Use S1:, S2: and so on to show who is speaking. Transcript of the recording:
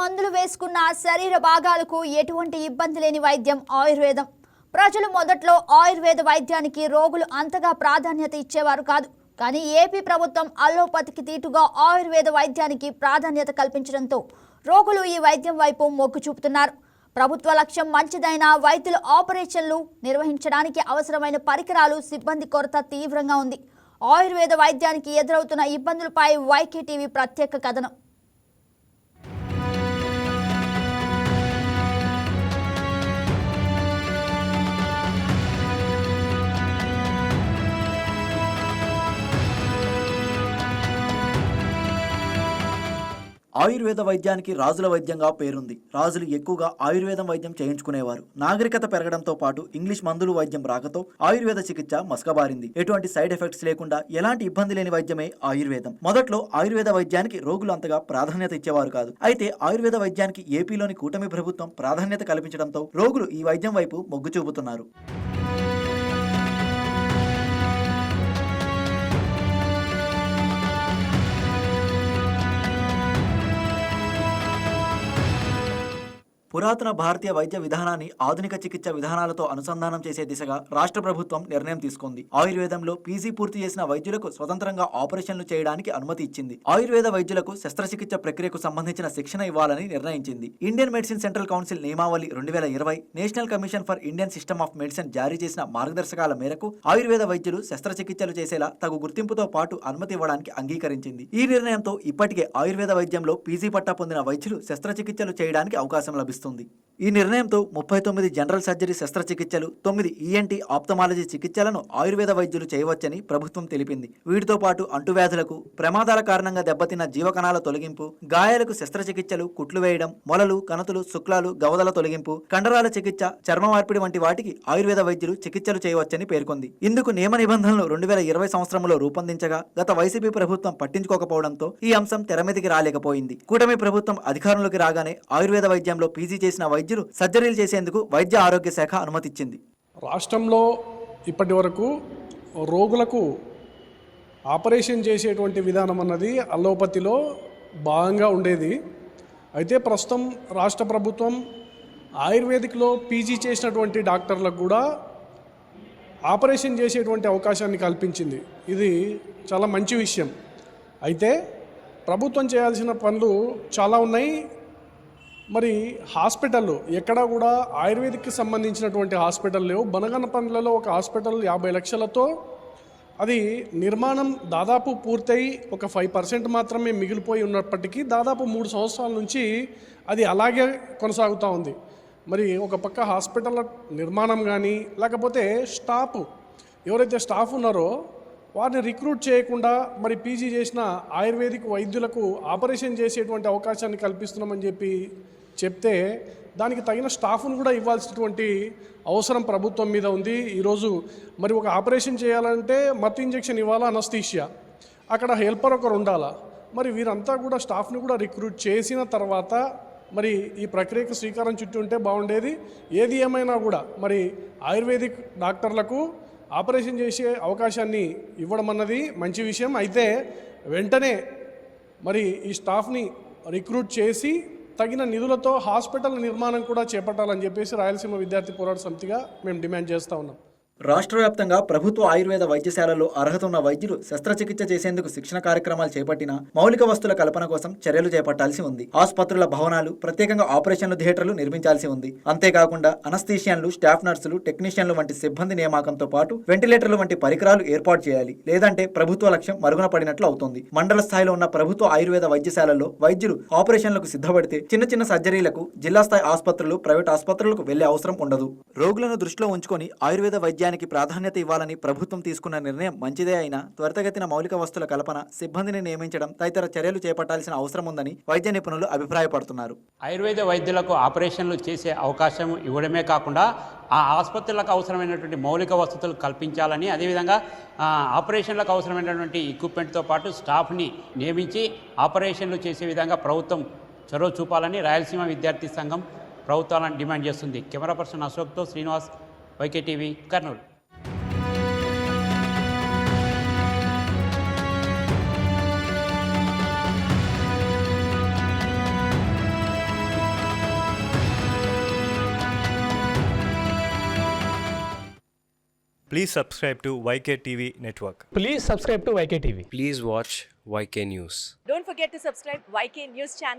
S1: మందులు వేసుకున్న శరీర భాగాలకు ఎటువంటి ఇబ్బంది లేని వైద్యం ఆయుర్వేదం. ప్రజలు మొదట్లో ఆయుర్వేద వైద్యానికి రోగులు అంతగా ప్రాధాన్యత ఇచ్చేవారు కాదు. కానీ ఏపీ ప్రభుత్వం అల్లోపతికి తీటుగా ఆయుర్వేద వైద్యానికి ప్రాధాన్యత కల్పించడంతో రోగులు ఈ వైద్యం వైపు మొగ్గు చూపుతున్నారు. ప్రభుత్వ లక్ష్యం మంచిదైన వైద్యుల ఆపరేషన్లు నిర్వహించడానికి అవసరమైన పరికరాలు సిబ్బంది కొరత తీవ్రంగా ఉంది. ఆయుర్వేద వైద్యానికి ఎదురవుతున్న ఇబ్బందులపై వైకే టీవీ ప్రత్యేక కథనం.
S2: ఆయుర్వేద వైద్యానికి రాజుల వైద్యంగా పేరుంది. రాజులు ఎక్కువగా ఆయుర్వేదం వైద్యం చేయించుకునేవారు. నాగరికత పెరగడంతో పాటు ఇంగ్లీష్ మందులు వైద్యం రాకతో ఆయుర్వేద చికిత్స మసకబారింది. ఎటువంటి సైడ్ ఎఫెక్ట్స్ లేకుండా ఎలాంటి ఇబ్బంది లేని వైద్యమే ఆయుర్వేదం. మొదట్లో ఆయుర్వేద వైద్యానికి రోగులు అంతగా ప్రాధాన్యత ఇచ్చేవారు కాదు. అయితే ఆయుర్వేద వైద్యానికి ఏపీలోని కూటమి ప్రభుత్వం ప్రాధాన్యత కల్పించడంతో రోగులు ఈ వైద్యం వైపు మొగ్గు చూపుతున్నారు. పురాతన భారతీయ వైద్య విధానాన్ని ఆధునిక చికిత్స విధానాలతో అనుసంధానం చేసే దిశగా రాష్ట్ర ప్రభుత్వం నిర్ణయం తీసుకుంది. ఆయుర్వేదంలో పీజీ పూర్తి చేసిన వైద్యులకు స్వతంత్రంగా ఆపరేషన్లు చేయడానికి అనుమతి ఇచ్చింది. ఆయుర్వేద వైద్యులకు శస్త్రచికిత్స ప్రక్రియకు సంబంధించిన శిక్షణ ఇవ్వాలని నిర్ణయించింది. ఇండియన్ మెడిసిన్ సెంట్రల్ కౌన్సిల్ నియమావళి రెండు వేల ఇరవై national commission for Indian system of medicine జారీ చేసిన మార్గదర్శకాల మేరకు ఆయుర్వేద వైద్యులు శస్త్రచికిత్సలు చేసేలా తగు గుర్తింపుతో పాటు అనుమతి ఇవ్వడానికి అంగీకరించింది. ఈ నిర్ణయంతో ఇప్పటికే ఆయుర్వేద వైద్యంలో పీజీ పట్టా పొందిన వైద్యులు శస్త్రచికిత్సలు చేయడానికి అవకాశం లభిస్తుంది. అందిస్తుంది ఈ నిర్ణయంతో ముప్పై తొమ్మిది జనరల్ సర్జరీ శస్త్రచికిత్సలు తొమ్మిది ఈఎన్టీ ఆప్తమాలజీ చికిత్సలను ఆయుర్వేద వైద్యులు చేయవచ్చని ప్రభుత్వం తెలిపింది. వీటితో పాటు అంటువ్యాధులకు ప్రమాదాల కారణంగా దెబ్బతిన్న జీవకణాల తొలగింపు గాయాలకు శస్త్రచికిత్సలు కుట్లు వేయడం మొలలు కణతులు శుక్లాలు గవదల తొలగింపు కండరాల చికిత్స చర్మ మార్పిడి వంటి వాటికి ఆయుర్వేద వైద్యులు చికిత్సలు చేయవచ్చని పేర్కొంది. ఇందుకు నియమ నిబంధనలు రెండు వేల ఇరవై సంవత్సరంలో రూపొందించగా గత వైసీపీ ప్రభుత్వం పట్టించుకోకపోవడంతో ఈ అంశం తెరమీదికి రాలేకపోయింది. కూటమి ప్రభుత్వం అధికారంలోకి రాగానే ఆయుర్వేద వైద్యంలో పీజీ చేసిన వైద్యులు సర్జరీలు చేసేందుకు వైద్య ఆరోగ్య శాఖ అనుమతిచ్చింది.
S3: రాష్ట్రంలో ఇప్పటి వరకు రోగులకు ఆపరేషన్ చేసేటువంటి విధానం అన్నది అల్లోపతిలో భాగంగా ఉండేది. అయితే ప్రస్తుతం రాష్ట్ర ప్రభుత్వం ఆయుర్వేదిక్లో పీజీ చేసినటువంటి డాక్టర్లకు కూడా ఆపరేషన్ చేసేటువంటి అవకాశాన్ని కల్పించింది. ఇది చాలా మంచి విషయం. అయితే ప్రభుత్వం చేయాల్సిన పనులు చాలా ఉన్నాయి. మరి హాస్పిటల్ ఎక్కడా కూడా ఆయుర్వేదిక్కి సంబంధించినటువంటి హాస్పిటల్ లేవు. బనగనపల్లిలో ఒక హాస్పిటల్ యాభై లక్షలతో అది నిర్మాణం దాదాపు పూర్తయి ఒక ఫైవ్ పర్సెంట్ మాత్రమే మిగిలిపోయి ఉన్నప్పటికీ దాదాపు మూడు సంవత్సరాల నుంచి అది అలాగే కొనసాగుతూ ఉంది. మరి ఒక పక్క హాస్పిటల్ నిర్మాణం కానీ లేకపోతే స్టాఫ్ ఎవరైతే స్టాఫ్ ఉన్నారో వారిని రిక్రూట్ చేయకుండా మరి పీజీ చేసిన ఆయుర్వేదిక్ వైద్యులకు ఆపరేషన్ చేసేటువంటి అవకాశాన్ని కల్పిస్తున్నామని చెప్పి చెప్తే దానికి తగిన స్టాఫ్ను కూడా ఇవ్వాల్సినటువంటి అవసరం ప్రభుత్వం మీద ఉంది. ఈరోజు మరి ఒక ఆపరేషన్ చేయాలంటే మత్ ఇంజెక్షన్ ఇవ్వాలా అనస్థీషియా? అక్కడ హెల్పర్ ఒకరు ఉండాలా? మరి వీరంతా కూడా స్టాఫ్ని కూడా రిక్రూట్ చేసిన తర్వాత మరి ఈ ప్రక్రియకు శ్రీకారం చుట్టూ ఉంటే బాగుండేది. ఏది ఏమైనా కూడా మరి ఆయుర్వేదిక్ డాక్టర్లకు ఆపరేషన్ చేసే అవకాశాన్ని ఇవ్వడం అన్నది మంచి విషయం. అయితే వెంటనే మరి ఈ స్టాఫ్ని రిక్రూట్ చేసి తగిన నిధులతో హాస్పిటల్ నిర్మాణం కూడా చేపట్టాలని చెప్పేసి రాయలసీమ విద్యార్థి పోరాట సమితిగా మేము డిమాండ్ చేస్తూ ఉన్నాం.
S2: రాష్ట్ర వ్యాప్తంగా ప్రభుత్వ ఆయుర్వేద వైద్యశాలల్లో అర్హత ఉన్న వైద్యులు శస్త్రచికిత్స చేసేందుకు శిక్షణ కార్యక్రమాలు చేపట్టిన మౌలిక వస్తువుల కల్పన కోసం చర్యలు చేపట్టాల్సి ఉంది. ఆసుపత్రుల భవనాలు ప్రత్యేకంగా ఆపరేషన్లు థియేటర్లు నిర్మించాల్సి ఉంది. అంతేకాకుండా అనస్థీషియన్లు స్టాఫ్ నర్సులు టెక్నీషియన్లు వంటి సిబ్బంది నియామకంతో పాటు వెంటిలేటర్లు వంటి పరికరాలు ఏర్పాటు చేయాలి. లేదంటే ప్రభుత్వ లక్ష్యం మరుగున పడినట్లు అవుతుంది. మండల స్థాయిలో ఉన్న ప్రభుత్వ ఆయుర్వేద వైద్యశాలల్లో వైద్యులు ఆపరేషన్లకు సిద్ధపడితే చిన్న చిన్న సర్జరీలకు జిల్లా స్థాయి ఆసుపత్రులు ప్రైవేట్ ఆసుపత్రులకు వెళ్ళే అవసరం ఉండదు. రోగులను దృష్టిలో ఉంచుకొని ఆయుర్వేద వైద్యానికి ప్రాధాన్యత ఇవ్వాలని ప్రభుత్వం తీసుకున్న నిర్ణయం మంచిదే అయినా త్వరితగతిన మౌలిక వస్తువుల కల్పన సిబ్బందిని నియమించడం తదితర చర్యలు చేపట్టాల్సిన అవసరం ఉందని వైద్య నిపుణులు అభిప్రాయపడుతున్నారు.
S4: ఆయుర్వేద వైద్యులకు ఆపరేషన్లు చేసే అవకాశం ఇవ్వడమే కాకుండా ఆ ఆసుపత్రులకు అవసరమైనటువంటి మౌలిక వసతులు కల్పించాలని అదేవిధంగా ఆపరేషన్లకు అవసరమైనటువంటి ఎక్విప్మెంట్తో పాటు స్టాఫ్ని నియమించి ఆపరేషన్లు చేసే విధంగా ప్రభుత్వం చొరవ చూపాలని రాయలసీమ విద్యార్థి సంఘం ప్రభుత్వాలను డిమాండ్ చేస్తుంది. Camera person అశోక్తో Srinivas YKTV Kurnool
S5: Please subscribe to YKTV Network.
S6: Please subscribe to YKTV.
S7: Please watch YK News.
S8: Don't forget to subscribe YK News channel